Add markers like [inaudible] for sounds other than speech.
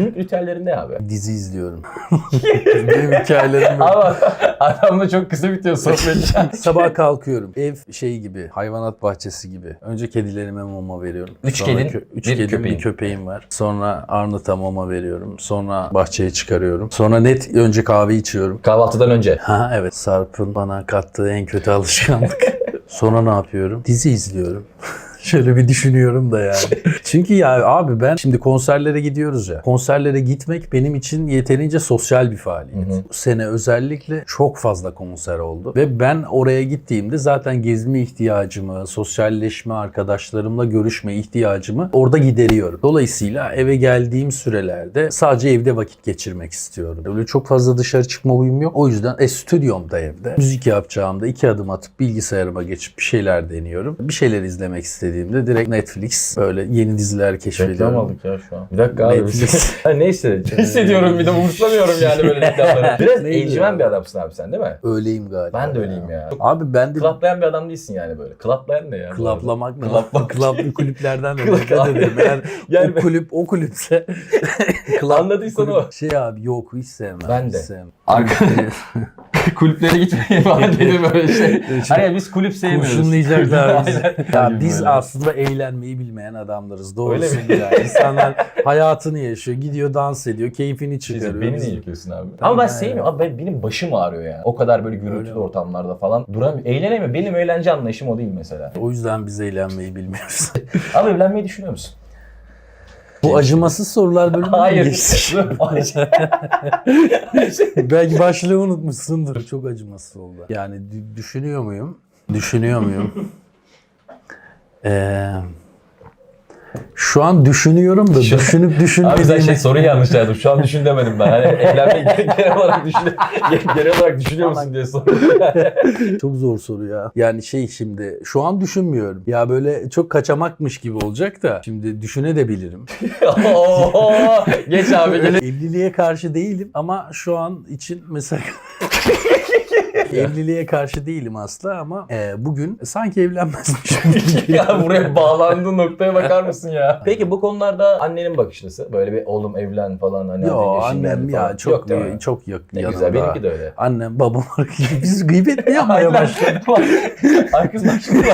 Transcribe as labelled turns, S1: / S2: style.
S1: Günlük ritüellerin ne abi?
S2: Dizi izliyorum. [laughs] Benim hikayelerim böyle.
S1: Ama adamla çok kısa bitiyor sohbet. [laughs]
S2: Sabah kalkıyorum. Ev şey gibi, hayvanat bahçesi gibi. Önce kedilerime mama veriyorum.
S1: Üç
S2: Sonra
S1: kedin,
S2: kö- üç
S1: bir
S2: kedim,
S1: köpeğin.
S2: bir köpeğim var. Sonra Arnavut'a mama veriyorum. Sonra bahçeye çıkarıyorum. Sonra net önce kahve içiyorum.
S1: Kahvaltıdan önce.
S2: Ha evet Sarp'ın bana kattığı en kötü alışkanlık. [laughs] Sonra ne yapıyorum? Dizi izliyorum. Şöyle bir düşünüyorum da yani. [laughs] Çünkü ya abi ben şimdi konserlere gidiyoruz ya. Konserlere gitmek benim için yeterince sosyal bir faaliyet. Bu sene özellikle çok fazla konser oldu. Ve ben oraya gittiğimde zaten gezme ihtiyacımı, sosyalleşme, arkadaşlarımla görüşme ihtiyacımı orada gideriyorum. Dolayısıyla eve geldiğim sürelerde sadece evde vakit geçirmek istiyorum. Öyle çok fazla dışarı çıkma huyum yok. O yüzden e, stüdyomda evde. Müzik yapacağımda iki adım atıp bilgisayarıma geçip bir şeyler deniyorum. Bir şeyler izlemek istediğimde direkt Netflix böyle yeni diziler
S1: Reklam
S2: keşfediyorum.
S1: aldık ya şu an. Bir dakika abi.
S2: Netflix. [laughs]
S1: Ha, Neyse. [laughs] Hissediyorum bir de umursamıyorum yani böyle reklamları. [laughs] Biraz
S2: ya?
S1: bir adamsın abi sen değil mi?
S2: Öyleyim galiba.
S1: Ben de öyleyim ya.
S2: Abi ben de
S1: Klaplayan bir adam değilsin yani böyle. Klaplayan ne ya?
S2: Klaplamak ne?
S1: Klaplamak.
S2: Klaplı kulüplerden de
S1: Klap-
S2: nefret ederim. Eğer
S1: Yani
S2: o kulüp o kulüpse
S1: Anladıysan
S2: kulüp-
S1: o.
S2: Şey abi yok hiç sevmem.
S1: Ben
S2: hiç
S1: de.
S2: sevmem.
S1: Arka [laughs] kulüplere gitmeyi falan dedim böyle şey. [laughs] Hayır biz kulüp sevmiyoruz.
S2: Kurşunlayacaklar [laughs] bizi. Ya biz aslında eğlenmeyi bilmeyen adamlarız.
S1: Öyle
S2: Doğrusu
S1: mi?
S2: bu yani. İnsanlar hayatını yaşıyor, gidiyor dans ediyor, keyfini çıkarıyor.
S1: Beni niye yıkıyorsun abi? Ama ben sevmiyorum. Abi ben- benim başım ağrıyor yani. O kadar böyle gürültülü
S2: Öyle mi?
S1: ortamlarda falan duramıyorum. Eğlenemiyorum. Benim eğlence anlayışım o değil mesela.
S2: O yüzden biz eğlenmeyi bilmiyoruz.
S1: Ama evlenmeyi düşünüyor musun?
S2: Bu acımasız sorular bölümü mü
S1: Hayır.
S2: geçtik? [laughs] [laughs] Belki başlığı unutmuşsundur. Çok acımasız oldu. Yani dü- düşünüyor muyum? Düşünüyor muyum? [laughs] Ee, şu an düşünüyorum da
S1: Şu-
S2: düşünüp
S1: Abi sen
S2: düşünmediğimi...
S1: şey soruyu yanlış yazdım. Şu an düşün demedim ben. Hani evlenmeyi [laughs] genel olarak düşün, genel olarak düşünüyor musun diye sordum.
S2: Çok zor soru ya. Yani şey şimdi şu an düşünmüyorum. Ya böyle çok kaçamakmış gibi olacak da şimdi düşünebilirim.
S1: Oo, Geç abi
S2: Öyle
S1: geç.
S2: evliliğe karşı değilim ama şu an için mesela [laughs] evliliğe karşı değilim asla ama e, bugün sanki evlenmezmiş [laughs] [laughs]
S1: ya buraya bağlandığı noktaya bakar mısın ya? Peki bu konularda annenin bakış nasıl? Böyle bir oğlum evlen falan hani
S2: Yo annem ya
S1: falan.
S2: çok
S1: Yok değil mi?
S2: çok yok
S1: Ne
S2: yanımda.
S1: güzel benimki de öyle.
S2: Annem babam biz gıybet mi yapmaya başladık?
S1: Ay kız başladı.